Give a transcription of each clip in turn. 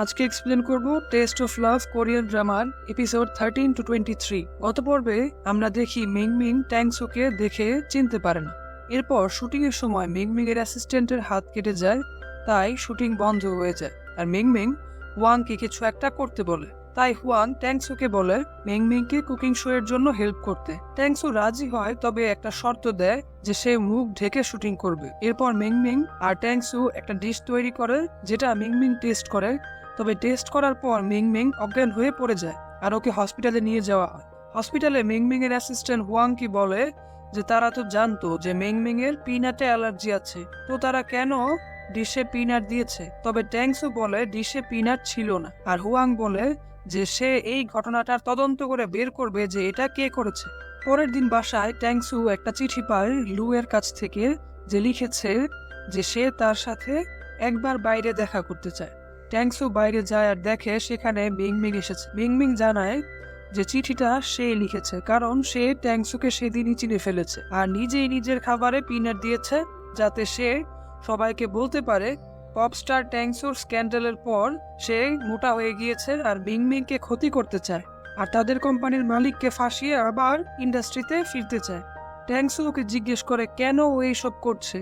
আজকে এক্সপ্লেন করব taste of love Korean drummer episode thirteen to twenty three গত পর্বে আমরা দেখি মিং মিং ট্যাংসুকে দেখে চিনতে পারে না। এরপর শুটিংয়ের সময় মিং মিং এর অ্যাসিস্ট্যান্টের হাত কেটে যায়, তাই শুটিং বন্ধ হয়ে যায়। আর মিং মিং ওয়াংকে কিছু একটা করতে বলে। তাই হুয়াং ট্যাংসুকে বলে মিং মিংকে কুকিং শো এর জন্য হেল্প করতে। ট্যাংসু রাজি হয়, তবে একটা শর্ত দেয় যে সে মুখ ঢেকে শুটিং করবে। এরপর মিং মিং আর ট্যাংসু একটা ডিশ তৈরি করে, যেটা মিং মিং টেস্ট করে। তবে টেস্ট করার পর মিং মিং অজ্ঞান হয়ে পড়ে যায় আর ওকে হসপিটালে নিয়ে যাওয়া হয়। হসপিটালে মিং মিং এর অ্যাসিস্ট্যান্ট হুয়াং কি বলে যে তারা তো জানতো যে মিং মিং এর পিনাটে অ্যালার্জি আছে। তো তারা কেন ডিশে পিনাট দিয়েছে? তবে ট্যাংসু বলে ডিশে পিনাট ছিল না। আর হুয়াং বলে যে সে এই ঘটনাটার তদন্ত করে বের করবে যে এটা কে করেছে। পরের দিন বাসায় ট্যাংসু একটা চিঠি পায় লু এর কাছ থেকে যে লিখেছে যে সে তার সাথে একবার বাইরে দেখা করতে চায়। ট্যাংসু বাইরে যায় আর দেখে সেখানে মিংমিং এসেছে। মিংমিং জানায় যে চিঠিটা সে লিখেছে, কারণ সে ট্যাংসুকে সেদিনই চিনে ফেলেছে আর নিজেই নিজের খাবারে পিনাট দিয়েছে যাতে সে সবাইকে বলতে পারে, পপস্টার ট্যাংসুর স্ক্যান্ডালের পর সে মোটা হয়ে গিয়েছে আর মিংমিংকে ক্ষতি করতে চায় আর তাদের কোম্পানির মালিককে ফাঁসিয়ে আবার ইন্ডাস্ট্রিতে ফিরতে চায়। ট্যাংসু ওকে জিজ্ঞেস করে, কেন ও এইসব করছে?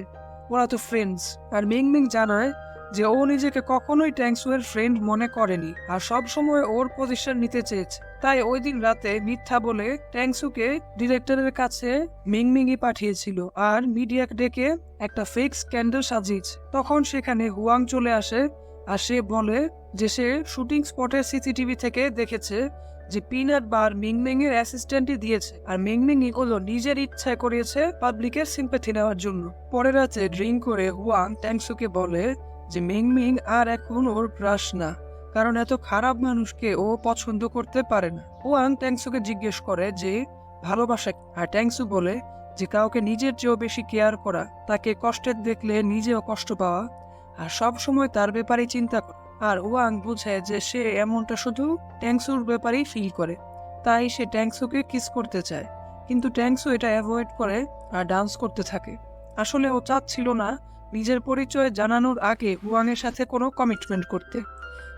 ওরা তো ফ্রেন্ডস আর মিংমিং জানায় যে ও নিজেকে কখনোই ট্যাংসুয়ের ফ্রেন্ড মনে করেনি আর সব সময় ওর পজিশন নিতে চেয়েছে। তাই ওই দিন রাতে মিথ্যা বলে ট্যাংসুকে ডিরেক্টরের কাছে মিংমিংই পাঠিয়েছিল আর মিডিয়াকে ডেকে একটা ফেক স্ক্যান্ডাল সাজিয়েছে। তখন সেখানে হুয়াং চলে আসে আর সে বলে যে সে শুটিং স্পটের সিসিটিভি থেকে দেখেছে যে পিনাট বার মিংমিং এর অ্যাসিস্ট্যান্টই দিয়েছে আর মিংমিং এগুলো নিজের ইচ্ছায় করিয়েছে পাবলিকের সিম্পাথি নেওয়ার জন্য। পরের রাতে ড্রিঙ্ক করে হুয়াং ট্যাংসুকে বলে যে মিংমিং আর এখন ওর ক্রাশ না। কারণ এত খারাপ মানুষকে ও পছন্দ করতে পারে না। হুয়াং ট্যাংসুকে জিজ্ঞেস করে যে, ভালোবাসা আর ট্যাংসু বলে যে, কাউকে নিজের চেয়েও বেশি কেয়ার করা। তাকে কষ্টের দেখলে নিজেও কষ্ট পাওয়া। আর সব সময় তার ব্যাপারেই চিন্তা করা। আর ওয়াং বুঝে যে, সে এমনটা শুধু ট্যাংসুর ব্যাপারেই ফিল করে। তাই সে ট্যাংসুকে কিস করতে চায়। কিন্তু ট্যাংসু এটা অ্যাভয়েড করে আর ডান্স করতে থাকে। আসলে ও চাচ্ছিল না নিজের পরিচয় জানানোর আগে হুয়াংয়ের সাথে কোনো কমিটমেন্ট করতে।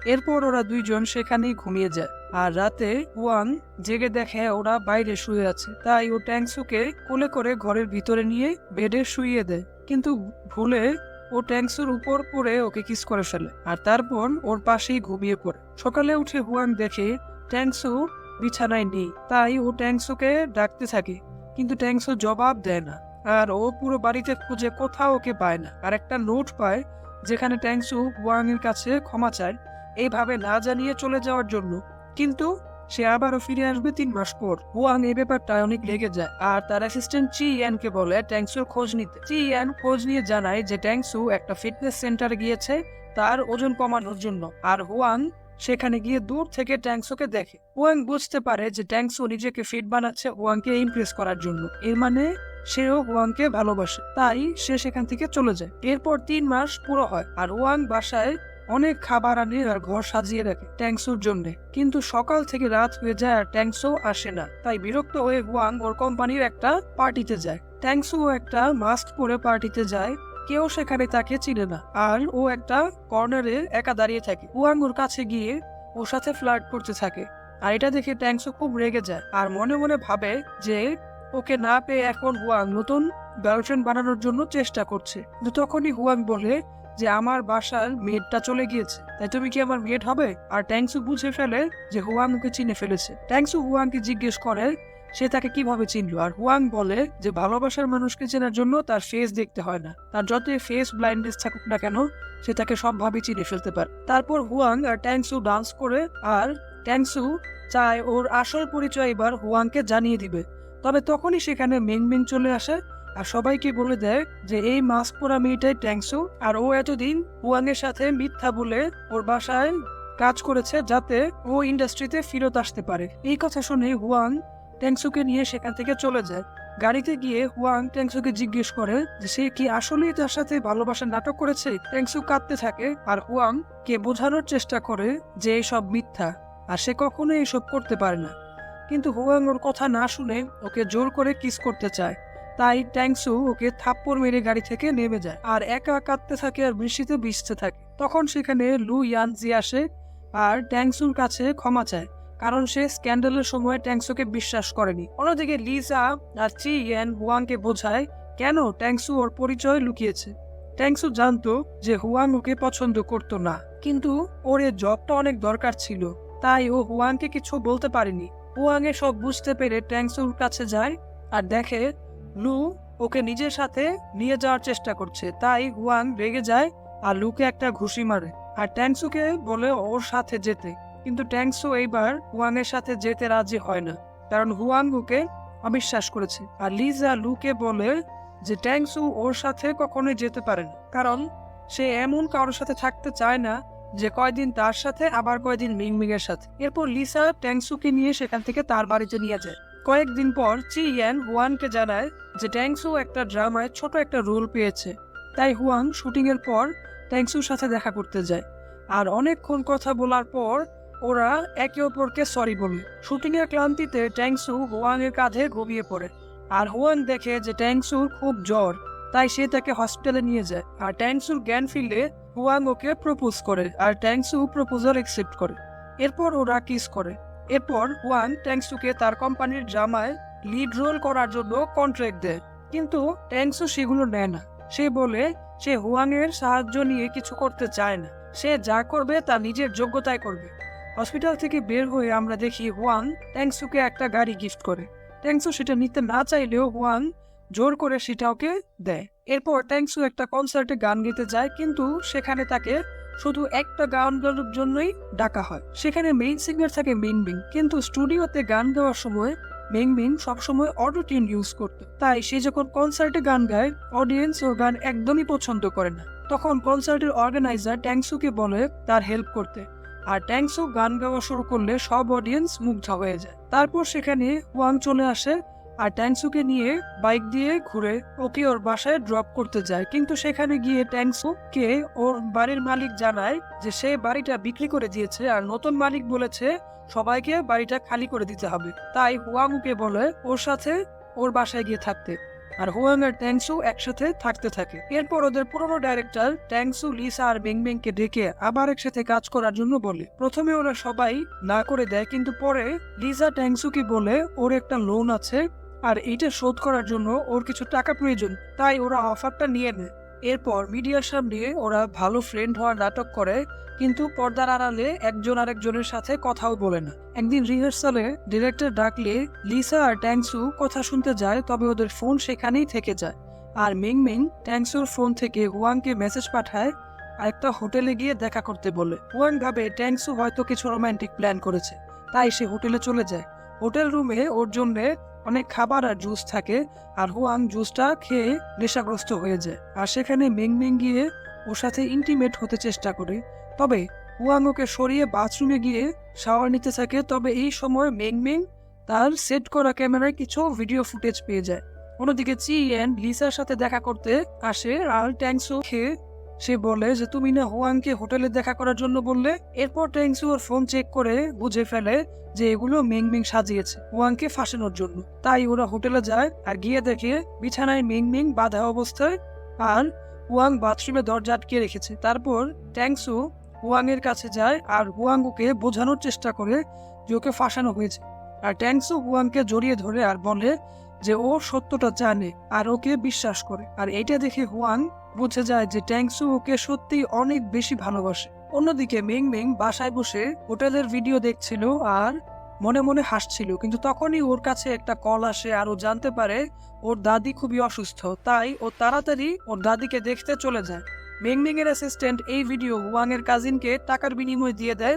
এরপর ওরা দুইজন সেখানেই ঘুমিয়ে যায়। আর রাতে হুয়াং জেগে দেখে ওরা বাইরে শুয়ে আছে। তাই ও ট্যাংসুকে কোলে করে ঘরের ভিতরে নিয়ে বেডে শুইয়ে দেয়। কিন্তু ভুলে ও ট্যাংসুর উপর পড়ে ওকে কিস করে ফেলে। আর তারপর ওর পাশেই ঘুমিয়ে পড়ে। সকালে উঠে হুয়াং দেখে ট্যাংসু বিছানায় নেই। তাই ও ট্যাংসুকে ডাকতে থাকে। কিন্তু ট্যাংসু জবাব দেয় না। আর ও পুরো বাড়িতে খুঁজে কোথাও ওকে পায় না। আর একটা নোট পায়, যেখানে ট্যাংসু হুয়াং এর কাছে ক্ষমা চায়, এইভাবে না জানিয়ে চলে যাওয়ার জন্য। কিন্তু সে আবারও ফিরে আসবে তিন মাস পর। হুয়াং এই ব্যাপারটা অনেক লেগে যায়, আর তার অ্যাসিস্ট্যান্ট চি ইয়ানকে বলে, ট্যাংসুর খোঁজ নিতে। চি ইয়ান খোঁজ নিয়ে জানায় যে ট্যাংসু একটা ফিটনেস সেন্টারে গিয়েছে, তার ওজন কমানোর জন্য। আর হুয়াং সেখানে গিয়ে দূর থেকে ট্যাংসুকে দেখে। হুয়াং বুঝতে পারে যে ট্যাংসু নিজেকে ফিট বানাচ্ছে হুয়াংকে ইমপ্রেস করার জন্য। এর মানে সেও হুয়াংকে ভালোবাসে, তাই সে সেখান থেকে চলে যায়। এরপর তিন মাস পুরো হয়, আর ওয়াং বাসায় অনেক খাবার আনে আর ঘর সাজিয়ে রাখে ট্যাংসুর জন্য। কিন্তু সকাল থেকে রাত হয়ে যায় আর ট্যাংসু আসে না, তাই বিরক্ত হয়ে ওয়াং ওর কোম্পানির একটা পার্টিতে যায়। ট্যাংসু একটা মাস্ক পরে পার্টিতে যায়, কেউ সেখানে তাকে চিনে না, আর ও একটা কর্নারে একা দাঁড়িয়ে থাকে। ওয়াং ওর কাছে গিয়ে ওর সাথে ফ্লার্ট করতে থাকে, আর এটা দেখে ট্যাংসু খুব রেগে যায়, আর মনে মনে ভাবে যে ওকে না পেয়ে এখন হুয়াং নতুন গার্লফ্রেন্ড বানানোর জন্য চেষ্টা করছে। কিন্তু তখনই হুয়াং বলে যে আমার বাসার মেয়েটা চলে গিয়েছে। তাই তুমি কি আমার মেয়েট হবে? আর ট্যাংসু বুঝে ফেলে যে হুয়াং ওকে চিনে ফেলেছে। ট্যাংসু হুয়াংকে জিজ্ঞেস করে সে তাকে কীভাবে চিনলো? আর হুয়াং বলে যে ভালোবাসার মানুষকে চেনার জন্য তার ফেস দেখতে হয় না। তার যতই ফেস ব্লাইন্ডনেস থাকুক না কেন, সে তাকে সবভাবে চিনে ফেলতে পারে। তারপর হুয়াং আর ট্যাংসু ডান্স করে আর ট্যাংসু চায় ওর আসল পরিচয় এবার হুয়াংকে জানিয়ে দিবে। তবে তখনই সেখানে মেং মেং চলে আসে আর সবাইকে বলে দেয় যে এই মাস্ক পরা মেয়েটাই ট্যাংসু আর ও এতদিন হুয়াং এর সাথে মিথ্যা বলে ওর বাসায় কাজ করেছে যাতে ও ইন্ডাস্ট্রিতে ফেরত আসতে পারে। এই কথা শুনে হুয়াং ট্যাংসুকে নিয়ে সেখান থেকে চলে যায়। গাড়িতে গিয়ে হুয়াং ট্যাংসুকে জিজ্ঞেস করে যে সে কি আসলেই তার সাথে ভালোবাসার নাটক করেছে? ট্যাংসু কাঁদতে থাকে আর হুয়াং কে বোঝানোর চেষ্টা করে যে এইসব মিথ্যা আর সে কখনো এইসব করতে পারে না। কিন্তু হুয়াং ওর কথা না শুনে ওকে জোর করে কিস করতে চায়। তাই ট্যাংসু ওকে থাপ্পড় মেরে গাড়ি থেকে নেমে যায় আর একা কাঁদতে থাকে আর বৃষ্টিতে ভিজতে থাকে। তখন সেখানে লু ইয়ানজি আসে আর ট্যাংসুর কাছে ক্ষমা চায়, কারণ সে স্ক্যান্ডালের সময় ট্যাংসুকে বিশ্বাস করেনি। অন্যদিকে লিসা আর চি ইয়ান হুয়াংকে বোঝায়, কেন ট্যাংসু ওর পরিচয় লুকিয়েছে? ট্যাংসু জানতো যে হুয়াং ওকে পছন্দ করতো না, কিন্তু ওর এ জবটা অনেক দরকার ছিল, তাই ও হুয়াংকে কিছু বলতে পারেনি। এ সব বুঝতে পেরে ট্যাংসুর কাছে যায় আর দেখে লু ওকে নিজের সাথে নিয়ে যাওয়ার চেষ্টা করছে। তাই হুয়াং রেগে যায় আর লুকে একটা ঘুষি মারে। আর ট্যাংসুকে বলে ওর সাথে যেতে। কিন্তু ট্যাংসু এইবার হুয়াং এর সাথে যেতে রাজি হয় না। কারণ হুয়াং ওকে অবিশ্বাস করেছে। আর লিজা লুকে বলে যে ট্যাংসু ওর সাথে কখনোই যেতে পারে না। কারণ সে এমন কারোর সাথে থাকতে চায় না যে কয়দিন তার সাথে, আবার কয়দিন মিংমিং এর সাথে। এরপর লিসা ট্যাংসুকে নিয়ে সেখান থেকে তার বাড়িতে নিয়ে যায়। কয়েকদিন পর চি ইয়ান হুয়ানকে জানায় যে ট্যাংসু একটা ড্রামায় ছোট একটা রোল পেয়েছে। তাই হুয়াং শুটিং এর পর ট্যাংসুর সাথে দেখা করতে যায়। আর অনেকক্ষণ কথা বলার পর ওরা একে অপরকে সরি বলে। শুটিং এর ক্লান্তিতে ট্যাংসু হুয়াং এর কাঁধে ঘুমিয়ে পড়ে। আর হুয়াং দেখে যে ট্যাংসুর খুব জ্বর। তাই সে তাকে হসপিটালে নিয়ে যায়। আর ট্যাংসুর জ্ঞান ফিরলে হুয়াং ওকে প্রপোজ করে আর ট্যাংসু প্রপোজাল অ্যাকসেপ্ট করে। এরপর ওরা কিস করে। এরপর হুয়াং ট্যাংসুকে তার কোম্পানির জামায় লিড রোল করার জন্য কন্ট্রাক্ট দেয়। কিন্তু ট্যাংসু সেগুলো নেয় না। সে বলে, সে হুয়াং এর সাহায্য নিয়ে কিছু করতে চায় না। সে যা করবে তা নিজের যোগ্যতায় করবে। হসপিটাল থেকে বের হয়ে আমরা দেখি হুয়াং ট্যাংসুকে একটা গাড়ি গিফট করে। ট্যাংসু সেটা নিতে না চাইলেও হুয়াং জোর করে সেটা ওকে দেয়। এরপর ট্যাংসু একটা কনসার্টে গান গেতে যায়, কিন্তু সেখানে তাকে শুধু একটা গান গাওয়ার জন্যই ডাকা হয়। সেখানে মেইন সিঙ্গার থাকে মিংবিং কিন্তু স্টুডিওতে গান গাওয়ার সময় মিংবিং সবসময় অটো টিউন ইউজ করতো। তাই সে যখন কনসার্টে গান গায় অডিয়েন্স ওর গান একদমই পছন্দ করে না। তখন কনসার্টের অর্গানাইজার ট্যাংসুকে বলে তার হেল্প করতে। আর ট্যাংসু গান গাওয়া শুরু করলে সব অডিয়েন্স মুগ্ধ হয়ে যায়। তারপর সেখানে ওয়াং চলে আসে আর ট্যাংসুকে নিয়ে বাইক দিয়ে ঘুরে ওকে ওর বাসায় ড্রপ করতে যায়। কিন্তু সেখানে গিয়ে ট্যাংসুকে ওর বাড়ির মালিক জানায় যে সে বাড়িটা বিক্রি করে দিয়েছে আর নতুন মালিক বলেছে সবাইকে বাড়িটা খালি করে দিতে হবে। তাই হুয়াংকে বলে ওর সাথে ওর বাসায় গিয়ে থাকতে। আর হুয়াং আর ট্যাংসু একসাথে থাকতে থাকে। এরপর ওদের পুরনো ডাইরেক্টর ট্যাংসু, লিসা আর বেং কে ডেকে আবার একসাথে কাজ করার জন্য বলে। প্রথমে ওরা সবাই না করে দেয়, কিন্তু পরে লিসা ট্যাংসুকে বলে, ওর একটা লোন আছে আর এইটা শোধ করার জন্য ওর কিছু টাকা প্রয়োজন, তাই ওরা অফারটা নিয়ে নেয়। এরপর মিডিয়ার সামনে ওরা ভালো ফ্রেন্ড হওয়ার নাটক করে, কিন্তু পর্দার আড়ালে একজন আরেকজনের সাথে কথাও বলে না। একদিন রিহার্সালে ডিরেক্টর ডাকলে লিসা আর ট্যাংসু কথা শুনতে যায়, তবে ওদের ফোন সেখানেই থেকে যায়। আর মিং মিং ট্যাংসুর ফোন থেকে হুয়াংকে মেসেজ পাঠায় আর একটা হোটেলে গিয়ে দেখা করতে বলে। হুয়াং ভাবে ট্যাংসু হয়তো কিছু রোমান্টিক প্ল্যান করেছে, তাই সে হোটেলে চলে যায়। হোটেল রুমে ওর জন্যে অনেক খাবার আর জুস থাকে, আর হুয়াং জুসটা খেয়ে নেশাগ্রস্ত হয়ে যায়। আর সেখানে মিং গিয়ে ওর সাথে ইন্টিমেট হতে চেষ্টা করে। তবে হুয়াং ওকে সরিয়ে বাথরুমে গিয়ে শাওয়ার নিতে থাকে। তবে এই সময় মেং মেং তার সেট করা ক্যামেরায় কিছু ভিডিও ফুটেজ পেয়ে যায়। অন্যদিকে চি এন লিসার সাথে দেখা করতে আসে আর ট্যাংসু খেয়ে সে বলে যে, তুমি না হুয়াংকে হোটেলে দেখা করার জন্য বললে? এরপর ট্যাংসু ওর ফোন চেক করে বুঝে ফেলে যে এগুলো মেং মেং সাজিয়েছে হুয়াংকে ফাঁসানোর জন্য। তাই ওরা হোটেলে যায় আর গিয়ে দেখে বিছানায় মেং মেং বাঁধা অবস্থায় আর হুয়াং বাথরুমে দরজা আটকে রেখেছে। তারপর ট্যাংসু হুয়াং এর কাছে যায় আর হুয়াং ওকে বোঝানোর চেষ্টা করে যে ওকে ফাঁসানো হয়েছে। আর ট্যাংসু হুয়াংকে জড়িয়ে ধরে আর বলে যে, ও সত্যটা জানে আর ওকে বিশ্বাস করে। আর এটা দেখে হুয়াং বুঝে যায় যে ট্যাংসু ওকে সত্যি অনেক বেশি ভালোবাসে। অন্যদিকে মিং মিং বাসায় বসে হোটেলের ভিডিও দেখছিল আর মনে মনে হাসছিল, কিন্তু তখনই ওর কাছে একটা কল আসে আর ও জানতে পারে ওর দাদি খুবই অসুস্থ, তাই ও তাড়াতাড়ি ওর দাদিকে দেখতে চলে যায়। মিংমিং এর অ্যাসিস্ট্যান্ট এই ভিডিও ওয়াং এর কাজিনকে টাকার বিনিময়ে দিয়ে দেয়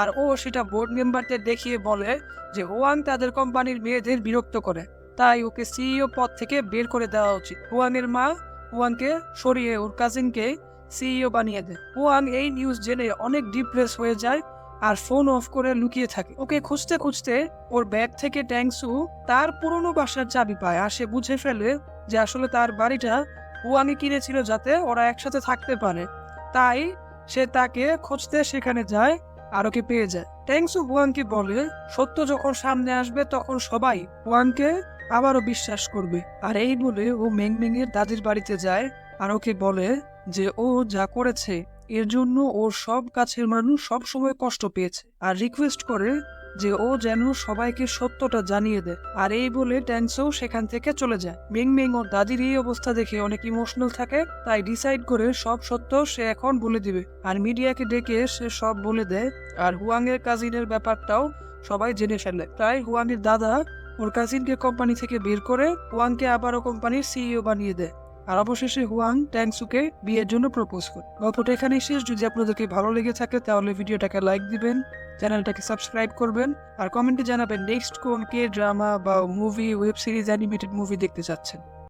আর ও সেটা বোর্ড মেম্বারদের দেখিয়ে বলে যে ওয়াং তাদের কোম্পানির মেয়েদের বিরক্ত করে, তাই ওকে সিইও পদ থেকে বের করে দেওয়া উচিত। ওয়াং এর মা ওয়াংকে সরিয়ে ওর কাজিনকে সিইও বানিয়ে দেয় ওয়াং এই নিউজ জেনে অনেক ডিপ্রেস হয়ে যায় আর ফোন অফ করে লুকিয়ে থাকে। ওকে খুঁজতে খুঁজতে ওর ব্যাগ থেকে ট্যাংসু তার পুরনো বাসার চাবি পায় আর সে বুঝে ফেলে যে আসলে তার বাড়িটা ওয়াংয়ে কিনেছিল যাতে ওরা একসাথে থাকতে পারে। তাই সে তাকে খুঁজতে সেখানে যায় আর ওকে পেয়ে যায়। ট্যাংসু হুয়াংকে বলে, সত্য যখন সামনে আসবে তখন সবাই হুয়াংকে আবারও বিশ্বাস করবে। আর এই বলে ও মেংমেং এর দাদির বাড়িতে যায় আর ওকে বলে যে ও যা করেছে, এর জন্য ওর সব কাছের মানুষ সব সময় কষ্ট পেয়েছে আর রিকোয়েস্ট করে যে ও যেন সবাইকে সত্যটা জানিয়ে দেয়। আর এই বলে ট্যাংসও সেখান থেকে চলে যায়। মেং মেং ওর দাদির এই অবস্থা দেখে অনেক ইমোশনাল থাকে, তাই ডিসাইড করে সব সত্য সে এখন বলে দিবে। আর মিডিয়াকে ডেকে সে সব বলে দেয়। আর হুয়াং এর কাজিনের ব্যাপারটাও সবাই জেনে ফেলে। তাই হুয়াং এর দাদা ওর কাজিনকে কোম্পানি থেকে বের করে হুয়াংকে আবারও কোম্পানির সিইও বানিয়ে দেয়। আর অবশেষে হুয়াং ট্যাংসুকে বিয়ের জন্য প্রপোজ করে। গল্পটা এখানেই শেষ। যদি আপনাদেরকে ভালো লেগে থাকে, তাহলে ভিডিওটাকে লাইক দিবেন, চ্যানেলটাকে সাবস্ক্রাইব করবেন, আর কমেন্টে জানাবেন নেক্সট কোন কে ড্রামা বা movie web series animated movie দেখতে চাচ্ছেন।